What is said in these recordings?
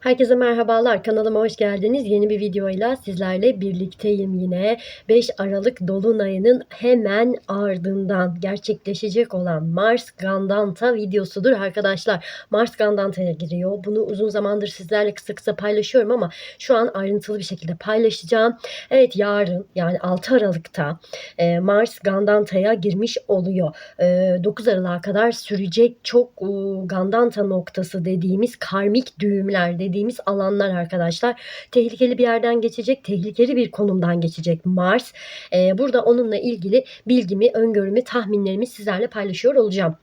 Herkese merhabalar. Kanalıma hoş geldiniz. Yeni bir videoyla sizlerle birlikteyim yine. 5 Aralık Dolunay'ının hemen ardından gerçekleşecek olan Mars Gandanta videosudur arkadaşlar. Mars Gandanta'ya giriyor. Bunu uzun zamandır sizlerle kısa kısa paylaşıyorum ama şu an ayrıntılı bir şekilde paylaşacağım. Evet yarın yani 6 Aralık'ta e, Mars Gandanta'ya girmiş oluyor. E, 9 Aralık'a kadar sürecek çok e, Gandanta noktası dediğimiz karmik düğümler alanlar arkadaşlar. Tehlikeli bir yerden geçecek, tehlikeli bir konumdan geçecek Mars. Ee, burada onunla ilgili bilgimi, öngörümü, tahminlerimi sizlerle paylaşıyor olacağım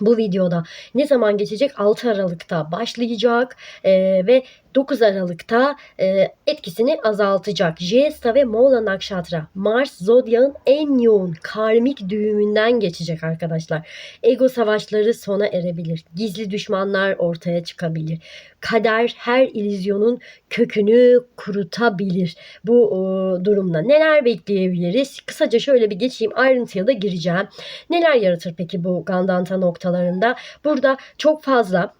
bu videoda ne zaman geçecek 6 Aralık'ta başlayacak e, ve 9 Aralık'ta e, etkisini azaltacak. Jesta ve Mola Nakshatra Mars Zodya'nın en yoğun karmik düğümünden geçecek arkadaşlar. Ego savaşları sona erebilir. Gizli düşmanlar ortaya çıkabilir. Kader her ilizyonun kökünü kurutabilir. Bu e, durumda neler bekleyebiliriz? Kısaca şöyle bir geçeyim ayrıntıya da gireceğim. Neler yaratır peki bu Gandanta noktalarında? Burada çok fazla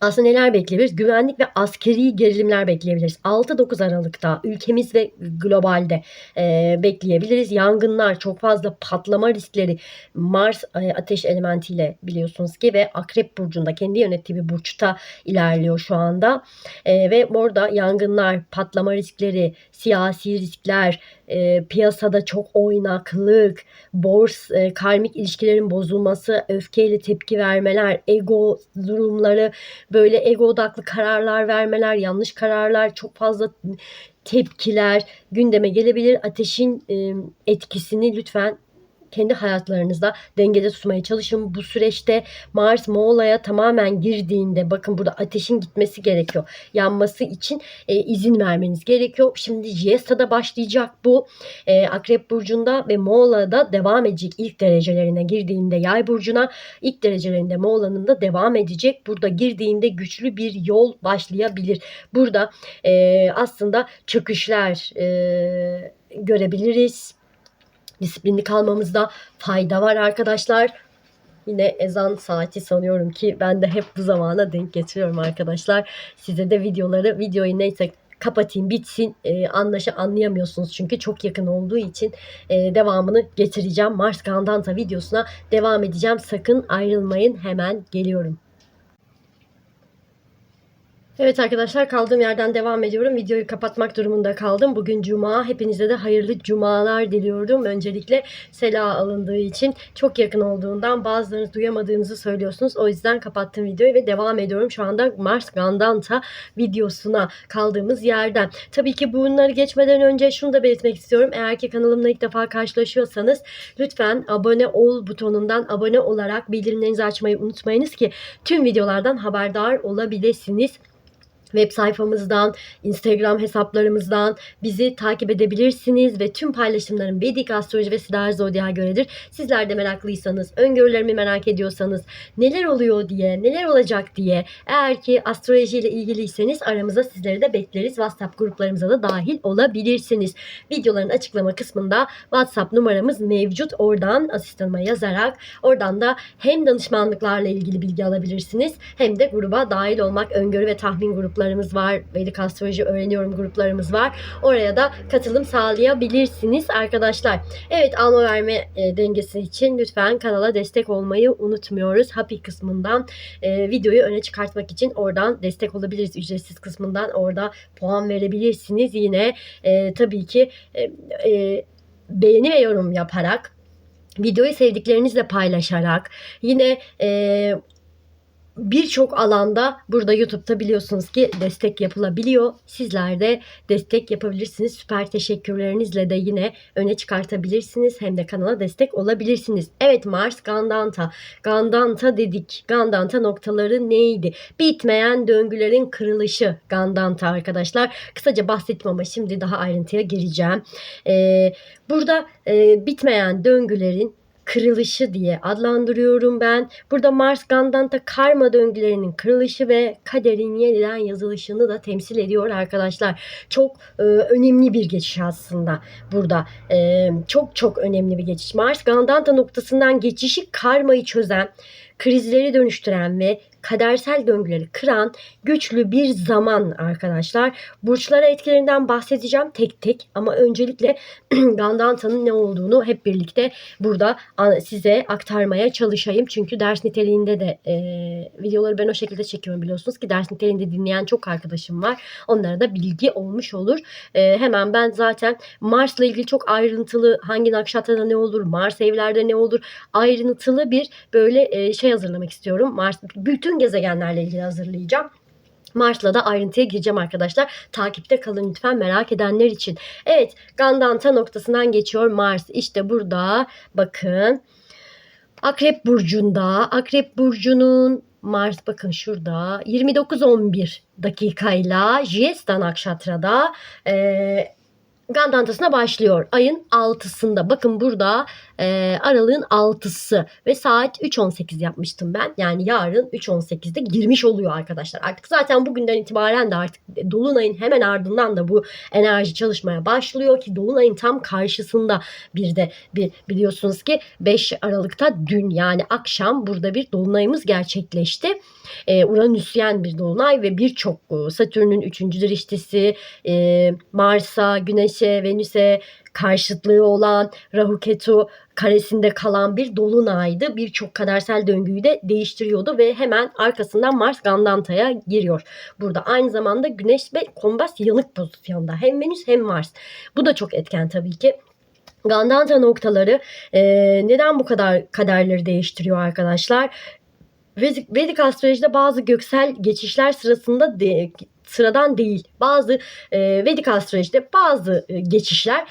aslında neler bekleyebiliriz? Güvenlik ve askeri gerilimler bekleyebiliriz. 6-9 Aralık'ta ülkemiz ve globalde e, bekleyebiliriz. Yangınlar, çok fazla patlama riskleri Mars e, ateş elementiyle biliyorsunuz ki ve Akrep Burcu'nda kendi yönettiği bir burçta ilerliyor şu anda. E, ve orada yangınlar, patlama riskleri, siyasi riskler, e, piyasada çok oynaklık, bors, e, karmik ilişkilerin bozulması, öfkeyle tepki vermeler, ego durumları, böyle ego odaklı kararlar vermeler, yanlış kararlar, çok fazla tepkiler gündeme gelebilir. Ateşin e, etkisini lütfen kendi hayatlarınızda dengede tutmaya çalışın. Bu süreçte Mars Moğola'ya tamamen girdiğinde bakın burada ateşin gitmesi gerekiyor. Yanması için e, izin vermeniz gerekiyor. Şimdi Jiesta'da başlayacak bu. E, Akrep Burcu'nda ve Moğola'da devam edecek ilk derecelerine girdiğinde Yay Burcu'na ilk derecelerinde Moğola'nın da devam edecek. Burada girdiğinde güçlü bir yol başlayabilir. Burada e, aslında çöküşler e, görebiliriz disiplinli kalmamızda fayda var arkadaşlar. Yine ezan saati sanıyorum ki ben de hep bu zamana denk getiriyorum arkadaşlar. Size de videoları, videoyu neyse kapatayım bitsin e, anlaşa anlayamıyorsunuz çünkü çok yakın olduğu için e, devamını getireceğim. Mars Gandanta videosuna devam edeceğim. Sakın ayrılmayın hemen geliyorum. Evet arkadaşlar kaldığım yerden devam ediyorum. Videoyu kapatmak durumunda kaldım. Bugün cuma. Hepinize de hayırlı cumalar diliyorum. Öncelikle sela alındığı için çok yakın olduğundan bazılarınız duyamadığınızı söylüyorsunuz. O yüzden kapattım videoyu ve devam ediyorum. Şu anda Mars Gandanta videosuna kaldığımız yerden. Tabii ki bunları geçmeden önce şunu da belirtmek istiyorum. Eğer ki kanalımla ilk defa karşılaşıyorsanız lütfen abone ol butonundan abone olarak bildirimlerinizi açmayı unutmayınız ki tüm videolardan haberdar olabilirsiniz web sayfamızdan, Instagram hesaplarımızdan bizi takip edebilirsiniz ve tüm paylaşımlarım Vedik Astroloji ve Siddhar Zodya'ya göredir. Sizler de meraklıysanız, öngörülerimi merak ediyorsanız, neler oluyor diye, neler olacak diye, eğer ki astroloji ile ilgiliyseniz aramıza sizleri de bekleriz. WhatsApp gruplarımıza da dahil olabilirsiniz. Videoların açıklama kısmında WhatsApp numaramız mevcut. Oradan asistanıma yazarak oradan da hem danışmanlıklarla ilgili bilgi alabilirsiniz hem de gruba dahil olmak, öngörü ve tahmin grupları gruplarımız var. Vedik Astroloji Öğreniyorum gruplarımız var. Oraya da katılım sağlayabilirsiniz arkadaşlar. Evet alma verme e, dengesi için lütfen kanala destek olmayı unutmuyoruz. Happy kısmından e, videoyu öne çıkartmak için oradan destek olabiliriz. Ücretsiz kısmından orada puan verebilirsiniz. Yine e, tabii ki e, e, beğeni ve yorum yaparak videoyu sevdiklerinizle paylaşarak yine e, birçok alanda burada YouTube'da biliyorsunuz ki destek yapılabiliyor. Sizler de destek yapabilirsiniz. Süper teşekkürlerinizle de yine öne çıkartabilirsiniz. Hem de kanala destek olabilirsiniz. Evet Mars Gandanta. Gandanta dedik. Gandanta noktaları neydi? Bitmeyen döngülerin kırılışı Gandanta arkadaşlar. Kısaca bahsettim ama şimdi daha ayrıntıya gireceğim. Ee, burada e, bitmeyen döngülerin kırılışı diye adlandırıyorum ben. Burada Mars Gandanta karma döngülerinin kırılışı ve kaderin yeniden yazılışını da temsil ediyor arkadaşlar. Çok e, önemli bir geçiş aslında burada. E, çok çok önemli bir geçiş. Mars Gandanta noktasından geçişi karmayı çözen, krizleri dönüştüren ve kadersel döngüleri kıran güçlü bir zaman arkadaşlar. Burçlara etkilerinden bahsedeceğim tek tek ama öncelikle Gandanta'nın ne olduğunu hep birlikte burada size aktarmaya çalışayım. Çünkü ders niteliğinde de e, videoları ben o şekilde çekiyorum biliyorsunuz ki ders niteliğinde dinleyen çok arkadaşım var. Onlara da bilgi olmuş olur. E, hemen ben zaten Mars'la ilgili çok ayrıntılı hangi nakşatrada ne olur, Mars evlerde ne olur ayrıntılı bir böyle e, şey hazırlamak istiyorum. Mars bütün gezegenlerle ilgili hazırlayacağım. Mars'la da ayrıntıya gireceğim arkadaşlar. Takipte kalın lütfen merak edenler için. Evet Gandanta noktasından geçiyor Mars. İşte burada bakın. Akrep Burcu'nda. Akrep Burcu'nun Mars bakın şurada 29-11 dakikayla Jyesta Nakşatra'da e, Gandantasına başlıyor. Ayın 6'sında. Bakın burada e, aralığın 6'sı ve saat 3.18 yapmıştım ben. Yani yarın 3.18'de girmiş oluyor arkadaşlar. Artık zaten bugünden itibaren de artık Dolunay'ın hemen ardından da bu enerji çalışmaya başlıyor ki Dolunay'ın tam karşısında bir de bir biliyorsunuz ki 5 Aralık'ta dün yani akşam burada bir Dolunay'ımız gerçekleşti. E, Uranüsyen bir Dolunay ve birçok e, Satürn'ün 3. diriştisi, e, Mars'a, Güneş'e, Venüs'e karşıtlığı olan Rahu Ketu karesinde kalan bir dolunaydı. Birçok kadersel döngüyü de değiştiriyordu ve hemen arkasından Mars Gandanta'ya giriyor. Burada aynı zamanda Güneş ve Kombas yanık pozisyonda. Hem Venüs hem Mars. Bu da çok etken tabii ki. Gandanta noktaları e, neden bu kadar kaderleri değiştiriyor arkadaşlar? Vedik, Vedik astrolojide bazı göksel geçişler sırasında de, sıradan değil. Bazı e, Vedik astrolojide bazı e, geçişler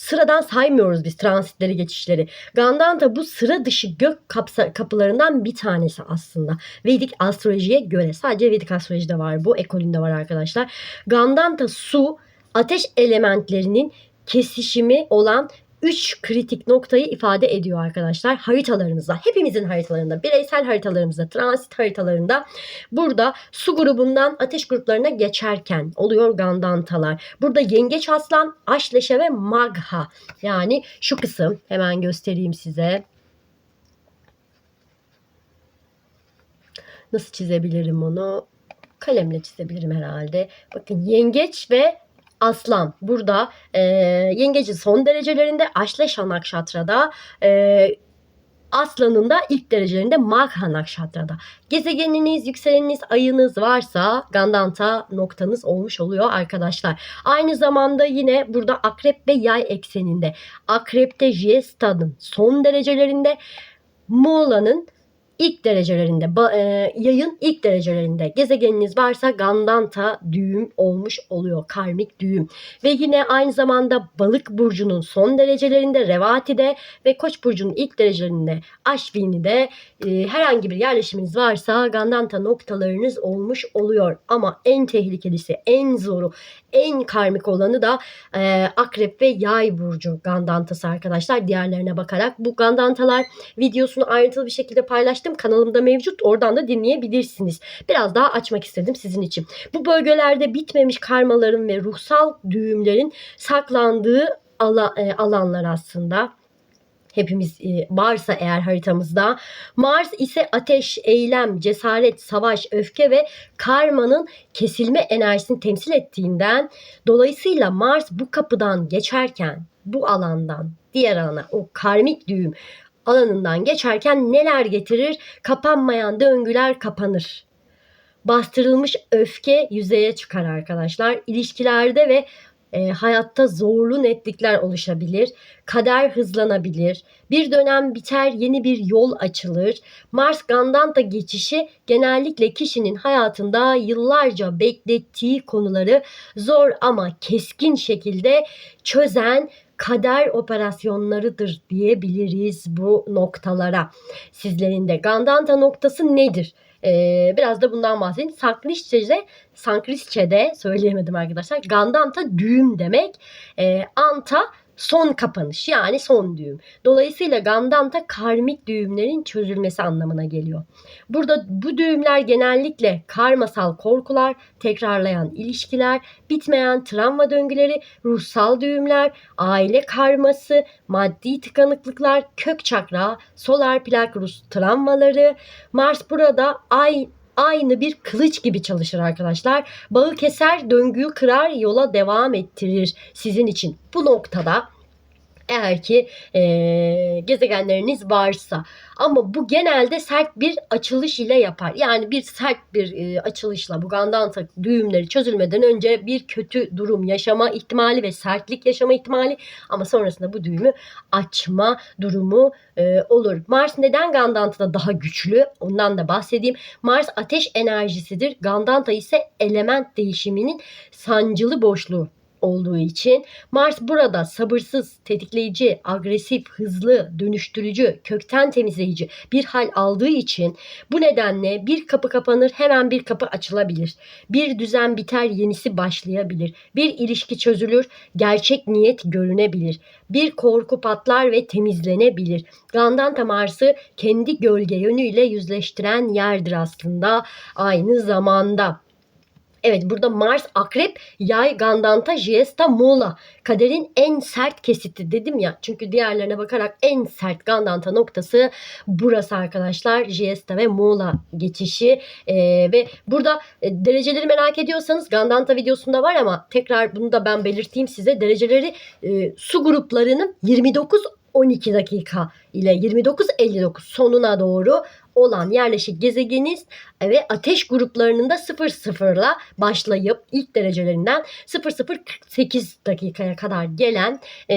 sıradan saymıyoruz biz transitleri geçişleri. Gandanta bu sıra dışı gök kapsa, kapılarından bir tanesi aslında. Vedik astrolojiye göre sadece Vedik astrolojide var bu ekolünde var arkadaşlar. Gandanta su ateş elementlerinin kesişimi olan 3 kritik noktayı ifade ediyor arkadaşlar haritalarınızda. Hepimizin haritalarında, bireysel haritalarımızda, transit haritalarında burada su grubundan ateş gruplarına geçerken oluyor gandantalar. Burada yengeç aslan, aşleşe ve magha. Yani şu kısım hemen göstereyim size. Nasıl çizebilirim onu? Kalemle çizebilirim herhalde. Bakın yengeç ve Aslan burada e, yengecin son derecelerinde Aşleşa Nakşatra'da e, Aslan'ın da ilk derecelerinde Magha Nakşatra'da. Gezegeniniz, yükseleniniz, ayınız varsa Gandanta noktanız olmuş oluyor arkadaşlar. Aynı zamanda yine burada Akrep ve Yay ekseninde. Akrep'te Jyesta'nın son derecelerinde Muğla'nın ilk derecelerinde, e, yayın ilk derecelerinde gezegeniniz varsa Gandanta düğüm olmuş oluyor. Karmik düğüm. Ve yine aynı zamanda Balık burcunun son derecelerinde Revati'de ve Koç burcunun ilk derecelerinde Aşvini'de e, herhangi bir yerleşiminiz varsa Gandanta noktalarınız olmuş oluyor. Ama en tehlikelisi, en zoru, en karmik olanı da e, Akrep ve Yay burcu Gandantası arkadaşlar. Diğerlerine bakarak bu Gandantalar videosunu ayrıntılı bir şekilde paylaştım. Kanalımda mevcut. Oradan da dinleyebilirsiniz. Biraz daha açmak istedim sizin için. Bu bölgelerde bitmemiş karmaların ve ruhsal düğümlerin saklandığı e, alanlar aslında hepimiz e, varsa eğer haritamızda. Mars ise ateş, eylem, cesaret, savaş, öfke ve karmanın kesilme enerjisini temsil ettiğinden dolayısıyla Mars bu kapıdan geçerken bu alandan diğer alana o karmik düğüm alanından geçerken neler getirir? Kapanmayan döngüler kapanır. Bastırılmış öfke yüzeye çıkar arkadaşlar. İlişkilerde ve e, hayatta zorlu netlikler oluşabilir. Kader hızlanabilir. Bir dönem biter, yeni bir yol açılır. Mars Gandanta geçişi genellikle kişinin hayatında yıllarca beklettiği konuları zor ama keskin şekilde çözen kader operasyonlarıdır diyebiliriz bu noktalara. Sizlerin de Gandanta noktası nedir? Ee, biraz da bundan bahsedeyim. Sankristçe'de, Sankristçe'de söyleyemedim arkadaşlar. Gandanta düğüm demek. Ee, anta son kapanış yani son düğüm. Dolayısıyla Gandanta karmik düğümlerin çözülmesi anlamına geliyor. Burada bu düğümler genellikle karmasal korkular, tekrarlayan ilişkiler, bitmeyen travma döngüleri, ruhsal düğümler, aile karması, maddi tıkanıklıklar, kök çakra, solar plakros travmaları. Mars burada ay aynı bir kılıç gibi çalışır arkadaşlar. Bağı keser, döngüyü kırar, yola devam ettirir sizin için. Bu noktada eğer ki e, gezegenleriniz varsa ama bu genelde sert bir açılış ile yapar. Yani bir sert bir e, açılışla bu Gandanta düğümleri çözülmeden önce bir kötü durum yaşama ihtimali ve sertlik yaşama ihtimali ama sonrasında bu düğümü açma durumu e, olur. Mars neden Gandanta'da daha güçlü? Ondan da bahsedeyim. Mars ateş enerjisidir. Gandanta ise element değişiminin sancılı boşluğu olduğu için Mars burada sabırsız, tetikleyici, agresif, hızlı, dönüştürücü, kökten temizleyici bir hal aldığı için bu nedenle bir kapı kapanır hemen bir kapı açılabilir. Bir düzen biter yenisi başlayabilir. Bir ilişki çözülür gerçek niyet görünebilir. Bir korku patlar ve temizlenebilir. Gandanta Mars'ı kendi gölge yönüyle yüzleştiren yerdir aslında aynı zamanda. Evet burada Mars, Akrep, Yay, Gandanta, Jesta, Muğla. Kaderin en sert kesiti dedim ya. Çünkü diğerlerine bakarak en sert Gandanta noktası burası arkadaşlar. Jesta ve Muğla geçişi. Ee, ve burada e, dereceleri merak ediyorsanız Gandanta videosunda var ama tekrar bunu da ben belirteyim size. Dereceleri e, su gruplarının 29 12 dakika ile 29-59 sonuna doğru olan yerleşik gezegeniniz ve ateş gruplarının da 0-0 ile başlayıp ilk derecelerinden 0-0-48 dakikaya kadar gelen e,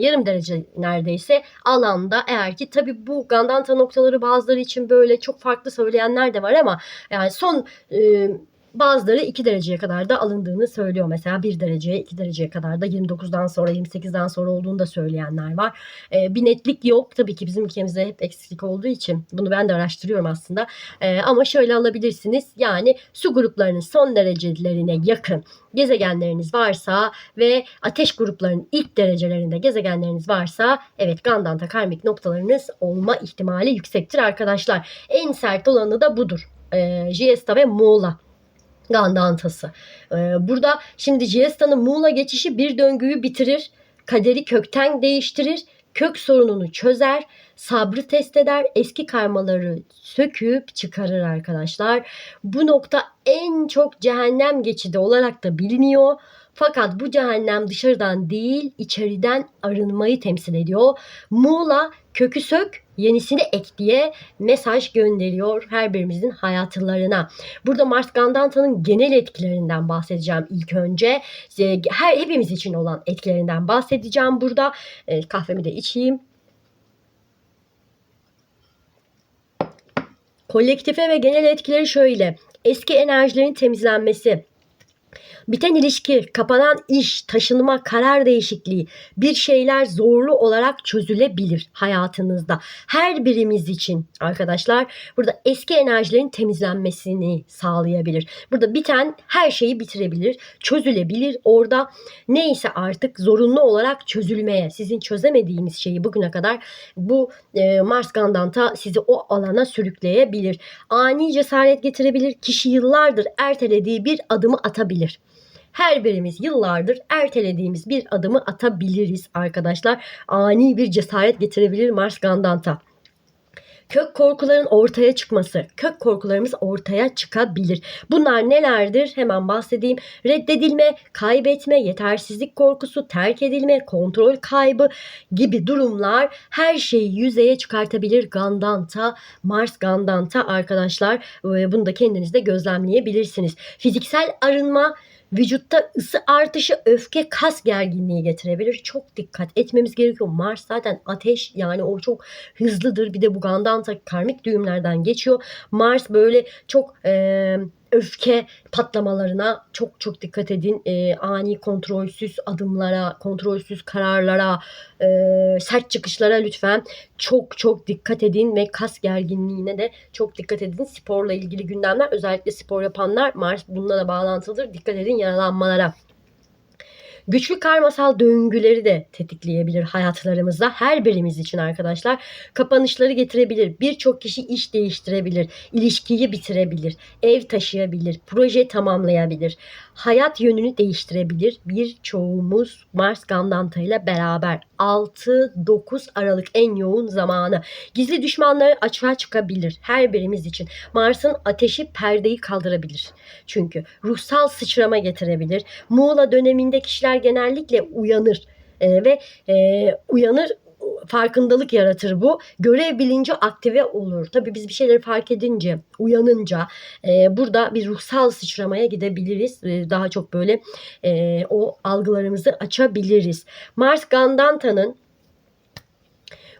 yarım derece neredeyse alanda. Eğer ki tabi bu Gandanta noktaları bazıları için böyle çok farklı söyleyenler de var ama yani son e, Bazıları 2 dereceye kadar da alındığını söylüyor. Mesela 1 dereceye 2 dereceye kadar da 29'dan sonra 28'den sonra olduğunu da söyleyenler var. Ee, bir netlik yok. Tabii ki bizim ülkemizde hep eksiklik olduğu için bunu ben de araştırıyorum aslında. Ee, ama şöyle alabilirsiniz. Yani su gruplarının son derecelerine yakın gezegenleriniz varsa ve ateş gruplarının ilk derecelerinde gezegenleriniz varsa evet Gandanta karmik noktalarınız olma ihtimali yüksektir arkadaşlar. En sert olanı da budur. Ee, Jiesta ve Muğla. Gandantası. Ee, burada şimdi Jiesta'nın Muğla geçişi bir döngüyü bitirir. Kaderi kökten değiştirir. Kök sorununu çözer. Sabrı test eder. Eski karmaları söküp çıkarır arkadaşlar. Bu nokta en çok cehennem geçidi olarak da biliniyor. Fakat bu cehennem dışarıdan değil içeriden arınmayı temsil ediyor. Muğla kökü sök yenisini ek diye mesaj gönderiyor her birimizin hayatlarına. Burada Mars Gandanta'nın genel etkilerinden bahsedeceğim ilk önce. Her hepimiz için olan etkilerinden bahsedeceğim burada. E, kahvemi de içeyim. Kolektife ve genel etkileri şöyle. Eski enerjilerin temizlenmesi, Biten ilişki, kapanan iş, taşınma, karar değişikliği bir şeyler zorlu olarak çözülebilir hayatınızda. Her birimiz için arkadaşlar burada eski enerjilerin temizlenmesini sağlayabilir. Burada biten her şeyi bitirebilir, çözülebilir. Orada neyse artık zorunlu olarak çözülmeye, sizin çözemediğiniz şeyi bugüne kadar bu e, Mars Gandanta sizi o alana sürükleyebilir. Ani cesaret getirebilir. Kişi yıllardır ertelediği bir adımı atabilir her birimiz yıllardır ertelediğimiz bir adımı atabiliriz arkadaşlar. Ani bir cesaret getirebilir Mars Gandanta. Kök korkuların ortaya çıkması. Kök korkularımız ortaya çıkabilir. Bunlar nelerdir? Hemen bahsedeyim. Reddedilme, kaybetme, yetersizlik korkusu, terk edilme, kontrol kaybı gibi durumlar her şeyi yüzeye çıkartabilir Gandanta, Mars Gandanta arkadaşlar. Bunu da kendinizde gözlemleyebilirsiniz. Fiziksel arınma, Vücutta ısı artışı öfke kas gerginliği getirebilir. Çok dikkat etmemiz gerekiyor. Mars zaten ateş yani o çok hızlıdır. Bir de bu Gandanta karmik düğümlerden geçiyor. Mars böyle çok e, öfke patlamalarına çok çok dikkat edin. E, ani kontrolsüz adımlara, kontrolsüz kararlara, e, sert çıkışlara lütfen çok çok dikkat edin ve kas gerginliğine de çok dikkat edin. Sporla ilgili gündemler özellikle spor yapanlar Mars bununla da bağlantılıdır. Dikkat edin yaralanmalara. Güçlü karmasal döngüleri de tetikleyebilir hayatlarımızda. Her birimiz için arkadaşlar. Kapanışları getirebilir. Birçok kişi iş değiştirebilir. ilişkiyi bitirebilir. Ev taşıyabilir. Proje tamamlayabilir. Hayat yönünü değiştirebilir. Birçoğumuz Mars Gandanta ile beraber 6-9 Aralık en yoğun zamanı. Gizli düşmanları açığa çıkabilir. Her birimiz için. Mars'ın ateşi perdeyi kaldırabilir. Çünkü ruhsal sıçrama getirebilir. Muğla döneminde kişiler genellikle uyanır Ee, ve e, uyanır farkındalık yaratır bu. Görev bilinci aktive olur. Tabii biz bir şeyleri fark edince, uyanınca e, burada bir ruhsal sıçramaya gidebiliriz. E, daha çok böyle e, o algılarımızı açabiliriz. Mars Gandanta'nın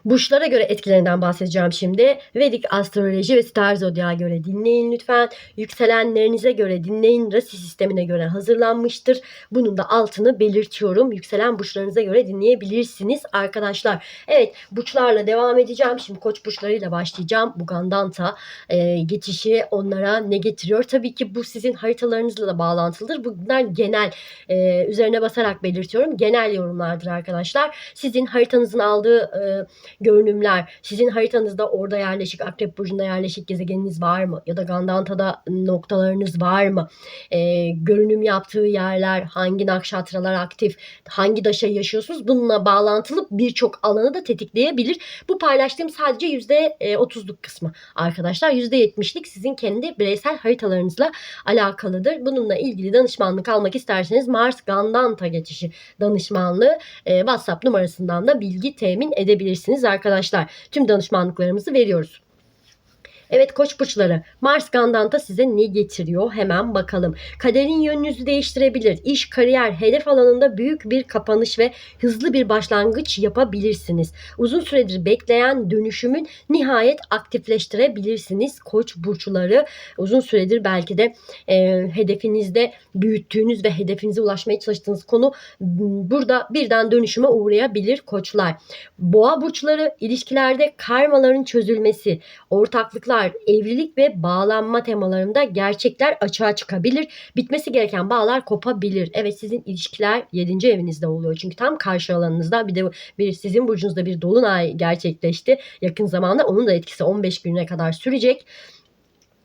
Burçlara göre etkilerinden bahsedeceğim şimdi. Vedik astroloji ve star zodyağa göre dinleyin lütfen. Yükselenlerinize göre dinleyin. Rasi sistemine göre hazırlanmıştır. Bunun da altını belirtiyorum. Yükselen burçlarınıza göre dinleyebilirsiniz arkadaşlar. Evet burçlarla devam edeceğim. Şimdi koç burçlarıyla başlayacağım. Bu Gandanta e, geçişi onlara ne getiriyor? Tabii ki bu sizin haritalarınızla da bağlantılıdır. Bunlar genel e, üzerine basarak belirtiyorum. Genel yorumlardır arkadaşlar. Sizin haritanızın aldığı e, görünümler, sizin haritanızda orada yerleşik, Akrep Burcu'nda yerleşik gezegeniniz var mı? Ya da Gandanta'da noktalarınız var mı? Ee, görünüm yaptığı yerler, hangi nakşatralar aktif, hangi daşa yaşıyorsunuz? Bununla bağlantılı birçok alanı da tetikleyebilir. Bu paylaştığım sadece %30'luk kısmı arkadaşlar. %70'lik sizin kendi bireysel haritalarınızla alakalıdır. Bununla ilgili danışmanlık almak isterseniz Mars Gandanta geçişi danışmanlığı e, WhatsApp numarasından da bilgi temin edebilirsiniz arkadaşlar. Tüm danışmanlıklarımızı veriyoruz. Evet koç burçları Mars Gandanta size ne getiriyor hemen bakalım. Kaderin yönünüzü değiştirebilir. İş, kariyer, hedef alanında büyük bir kapanış ve hızlı bir başlangıç yapabilirsiniz. Uzun süredir bekleyen dönüşümün nihayet aktifleştirebilirsiniz koç burçları. Uzun süredir belki de e, hedefinizde büyüttüğünüz ve hedefinize ulaşmaya çalıştığınız konu burada birden dönüşüme uğrayabilir koçlar. Boğa burçları ilişkilerde karmaların çözülmesi, ortaklıklar, evlilik ve bağlanma temalarında gerçekler açığa çıkabilir. Bitmesi gereken bağlar kopabilir. Evet sizin ilişkiler 7. evinizde oluyor. Çünkü tam karşı alanınızda bir de bir sizin burcunuzda bir dolunay gerçekleşti. Yakın zamanda onun da etkisi 15 güne kadar sürecek.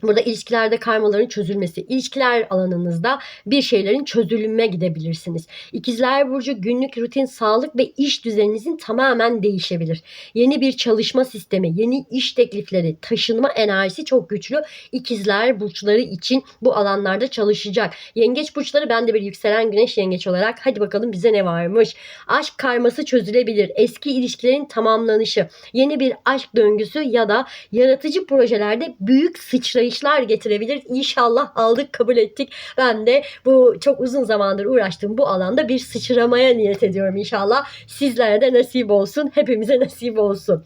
Burada ilişkilerde karmaların çözülmesi, ilişkiler alanınızda bir şeylerin çözülüme gidebilirsiniz. İkizler Burcu günlük rutin, sağlık ve iş düzeninizin tamamen değişebilir. Yeni bir çalışma sistemi, yeni iş teklifleri, taşınma enerjisi çok güçlü. İkizler Burçları için bu alanlarda çalışacak. Yengeç Burçları ben de bir yükselen güneş yengeç olarak hadi bakalım bize ne varmış. Aşk karması çözülebilir. Eski ilişkilerin tamamlanışı, yeni bir aşk döngüsü ya da yaratıcı projelerde büyük sıçrayış işler getirebilir. İnşallah aldık kabul ettik. Ben de bu çok uzun zamandır uğraştığım bu alanda bir sıçramaya niyet ediyorum inşallah. Sizlere de nasip olsun. Hepimize nasip olsun.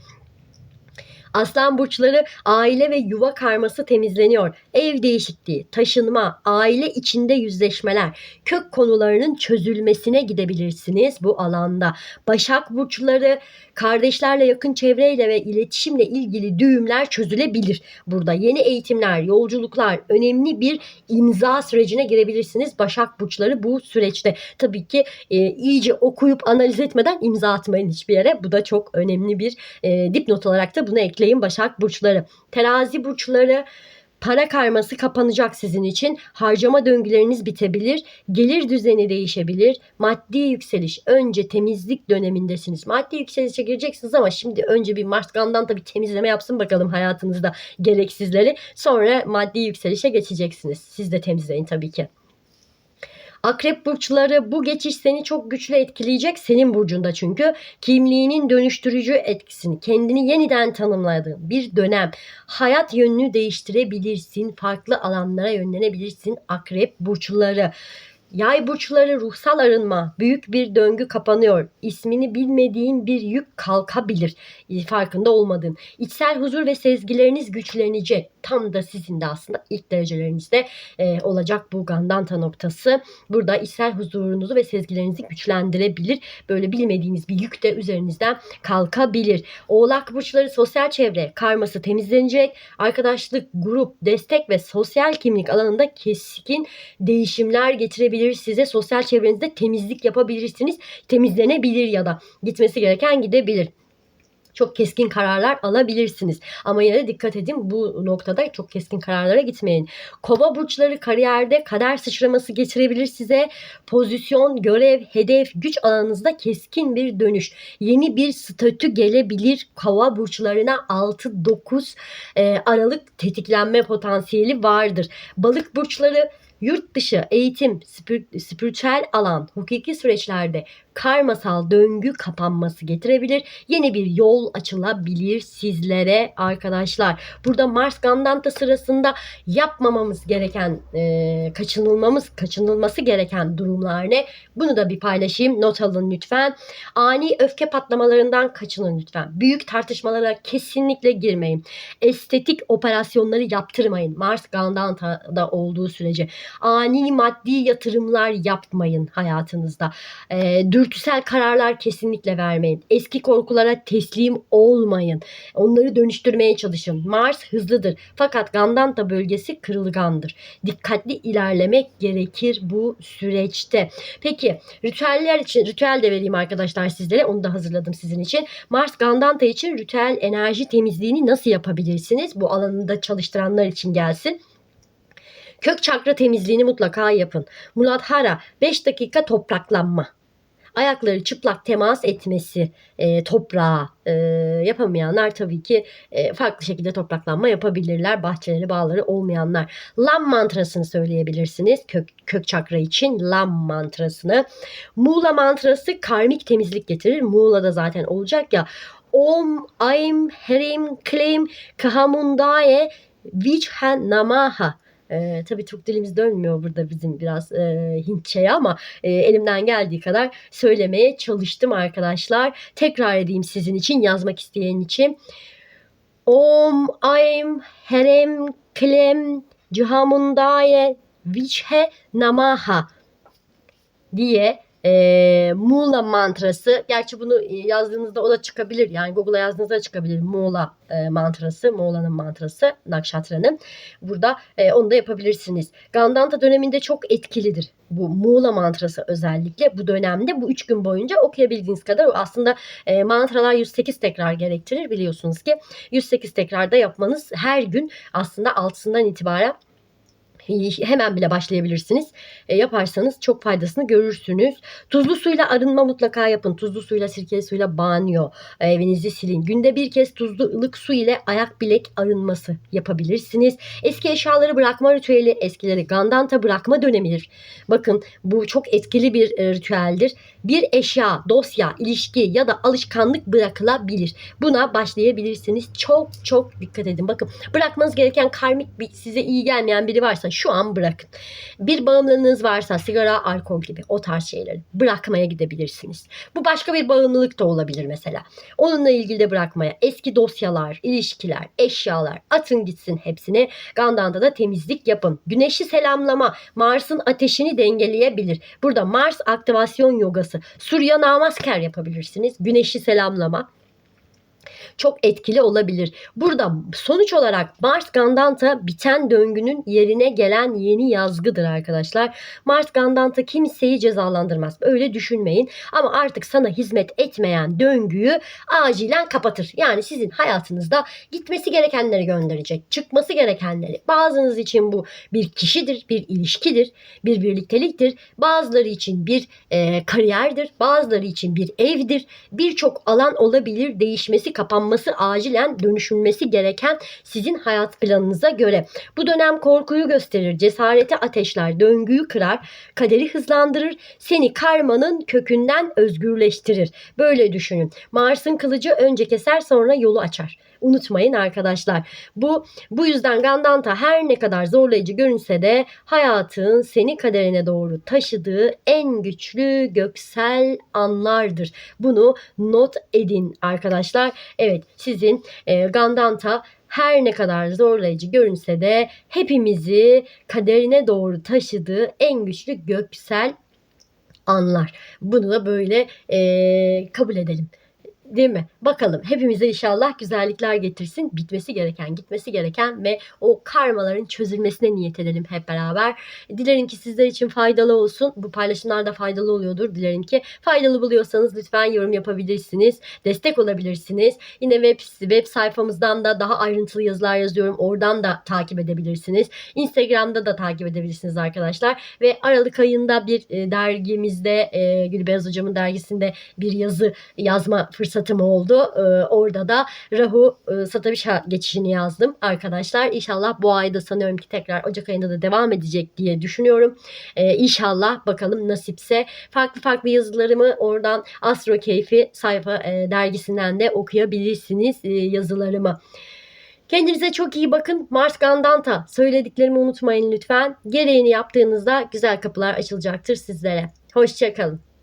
Aslan burçları aile ve yuva karması temizleniyor. Ev değişikliği, taşınma, aile içinde yüzleşmeler, kök konularının çözülmesine gidebilirsiniz bu alanda. Başak burçları kardeşlerle, yakın çevreyle ve iletişimle ilgili düğümler çözülebilir. Burada yeni eğitimler, yolculuklar, önemli bir imza sürecine girebilirsiniz. Başak burçları bu süreçte tabii ki e, iyice okuyup analiz etmeden imza atmayın hiçbir yere. Bu da çok önemli bir e, dipnot olarak da bunu ekleyin Başak burçları. Terazi burçları Para karması kapanacak sizin için. Harcama döngüleriniz bitebilir. Gelir düzeni değişebilir. Maddi yükseliş. Önce temizlik dönemindesiniz. Maddi yükselişe gireceksiniz ama şimdi önce bir Mars Gan'dan temizleme yapsın bakalım hayatınızda gereksizleri. Sonra maddi yükselişe geçeceksiniz. Siz de temizleyin tabii ki. Akrep burçları bu geçiş seni çok güçlü etkileyecek senin burcunda çünkü. Kimliğinin dönüştürücü etkisini kendini yeniden tanımladığın bir dönem. Hayat yönünü değiştirebilirsin farklı alanlara yönlenebilirsin akrep burçları Yay burçları ruhsal arınma, büyük bir döngü kapanıyor. İsmini bilmediğin bir yük kalkabilir. Farkında olmadığın. İçsel huzur ve sezgileriniz güçlenecek. Tam da sizin de aslında ilk derecelerinizde e, olacak bu gandanta noktası. Burada içsel huzurunuzu ve sezgilerinizi güçlendirebilir. Böyle bilmediğiniz bir yük de üzerinizden kalkabilir. Oğlak burçları sosyal çevre karması temizlenecek. Arkadaşlık, grup, destek ve sosyal kimlik alanında keskin değişimler getirebilir gelebilir size. Sosyal çevrenizde temizlik yapabilirsiniz. Temizlenebilir ya da gitmesi gereken gidebilir çok keskin kararlar alabilirsiniz. Ama yine de dikkat edin bu noktada çok keskin kararlara gitmeyin. Kova burçları kariyerde kader sıçraması getirebilir size. Pozisyon, görev, hedef, güç alanınızda keskin bir dönüş. Yeni bir statü gelebilir kova burçlarına 6-9 e, Aralık tetiklenme potansiyeli vardır. Balık burçları yurt dışı eğitim, spir, spiritüel alan, hukuki süreçlerde karmasal döngü kapanması getirebilir. Yeni bir yol açılabilir sizlere arkadaşlar. Burada Mars Gandanta sırasında yapmamamız gereken, e, kaçınılmamız, kaçınılması gereken durumlar ne? Bunu da bir paylaşayım. Not alın lütfen. Ani öfke patlamalarından kaçının lütfen. Büyük tartışmalara kesinlikle girmeyin. Estetik operasyonları yaptırmayın. Mars Gandanta'da olduğu sürece. Ani maddi yatırımlar yapmayın hayatınızda. E, dürtüsel kararlar kesinlikle vermeyin. Eski korkulara teslim olmayın. Onları dönüştürmeye çalışın. Mars hızlıdır. Fakat Gandanta bölgesi kırılgandır. Dikkatli ilerlemek gerekir bu süreçte. Peki ritüeller için ritüel de vereyim arkadaşlar sizlere. Onu da hazırladım sizin için. Mars Gandanta için ritüel enerji temizliğini nasıl yapabilirsiniz? Bu alanında çalıştıranlar için gelsin. Kök çakra temizliğini mutlaka yapın. Muladhara 5 dakika topraklanma ayakları çıplak temas etmesi e, toprağa e, yapamayanlar tabii ki e, farklı şekilde topraklanma yapabilirler. Bahçeleri, bağları olmayanlar. Lam mantrasını söyleyebilirsiniz. Kök, kök çakra için Lam mantrasını. Muğla mantrası karmik temizlik getirir. Muğla'da zaten olacak ya. Om, Aim, Herim, Klem, Kahamundaye, Vichha Namaha e, tabii Türk dilimiz dönmüyor burada bizim biraz e, Hintçe'ye ama e, elimden geldiği kadar söylemeye çalıştım arkadaşlar. Tekrar edeyim sizin için yazmak isteyen için. Om Aim Herem Klem Cihamundaye Vichhe Namaha diye e, Muğla mantrası. Gerçi bunu yazdığınızda o da çıkabilir. Yani Google'a yazdığınızda çıkabilir. Muğla e, mantrası. Muğla'nın mantrası. Nakşatra'nın. Burada e, onu da yapabilirsiniz. Gandanta döneminde çok etkilidir. Bu Muğla mantrası özellikle bu dönemde bu 3 gün boyunca okuyabildiğiniz kadar aslında e, mantralar 108 tekrar gerektirir biliyorsunuz ki 108 tekrarda yapmanız her gün aslında altısından itibaren hemen bile başlayabilirsiniz. E, yaparsanız çok faydasını görürsünüz. Tuzlu suyla arınma mutlaka yapın. Tuzlu suyla, sirkeli suyla banyo e, evinizi silin. Günde bir kez tuzlu ılık su ile ayak bilek arınması yapabilirsiniz. Eski eşyaları bırakma ritüeli eskileri gandanta bırakma dönemidir. Bakın bu çok etkili bir e, ritüeldir. Bir eşya, dosya, ilişki ya da alışkanlık bırakılabilir. Buna başlayabilirsiniz. Çok çok dikkat edin. Bakın bırakmanız gereken karmik bir size iyi gelmeyen biri varsa şu an bırakın. Bir bağımlılığınız varsa sigara, alkol gibi o tarz şeyleri bırakmaya gidebilirsiniz. Bu başka bir bağımlılık da olabilir mesela. Onunla ilgili de bırakmaya. Eski dosyalar, ilişkiler, eşyalar atın gitsin hepsini. Gandanda da temizlik yapın. Güneşi selamlama Mars'ın ateşini dengeleyebilir. Burada Mars aktivasyon yogası. Surya namaskar yapabilirsiniz. Güneşi selamlama çok etkili olabilir. Burada sonuç olarak Mars Gandanta biten döngünün yerine gelen yeni yazgıdır arkadaşlar. Mars Gandanta kimseyi cezalandırmaz. Öyle düşünmeyin. Ama artık sana hizmet etmeyen döngüyü acilen kapatır. Yani sizin hayatınızda gitmesi gerekenleri gönderecek. Çıkması gerekenleri. Bazınız için bu bir kişidir, bir ilişkidir, bir birlikteliktir. Bazıları için bir e, kariyerdir. Bazıları için bir evdir. Birçok alan olabilir. Değişmesi, kapanması, acilen dönüşülmesi gereken sizin hayat planınıza göre. Bu dönem korkuyu gösterir, cesareti ateşler, döngüyü kırar, kaderi hızlandırır, seni karmanın kökünden özgürleştirir. Böyle düşünün. Mars'ın kılıcı önce keser sonra yolu açar. Unutmayın arkadaşlar. Bu bu yüzden Gandanta her ne kadar zorlayıcı görünse de hayatın seni kaderine doğru taşıdığı en güçlü göksel anlardır. Bunu not edin arkadaşlar. Evet sizin e, Gandanta her ne kadar zorlayıcı görünse de hepimizi kaderine doğru taşıdığı en güçlü göksel anlar. Bunu da böyle e, kabul edelim Değil mi? Bakalım hepimize inşallah güzellikler getirsin. Bitmesi gereken, gitmesi gereken ve o karmaların çözülmesine niyet edelim hep beraber. Dilerim ki sizler için faydalı olsun. Bu paylaşımlar da faydalı oluyordur. Dilerim ki faydalı buluyorsanız lütfen yorum yapabilirsiniz. Destek olabilirsiniz. Yine web, web sayfamızdan da daha ayrıntılı yazılar yazıyorum. Oradan da takip edebilirsiniz. Instagram'da da takip edebilirsiniz arkadaşlar. Ve Aralık ayında bir e, dergimizde e, Gülbeyaz Hocam'ın dergisinde bir yazı yazma fırsatım oldu. Ee, orada da Rahu e, Satabişa geçişini yazdım arkadaşlar. İnşallah bu ayda sanıyorum ki tekrar Ocak ayında da devam edecek diye düşünüyorum. Ee, inşallah bakalım nasipse farklı farklı yazılarımı oradan Astro Keyfi sayfa e, dergisinden de okuyabilirsiniz e, yazılarımı. Kendinize çok iyi bakın. Mars Gandanta söylediklerimi unutmayın lütfen. Gereğini yaptığınızda güzel kapılar açılacaktır sizlere. Hoşçakalın.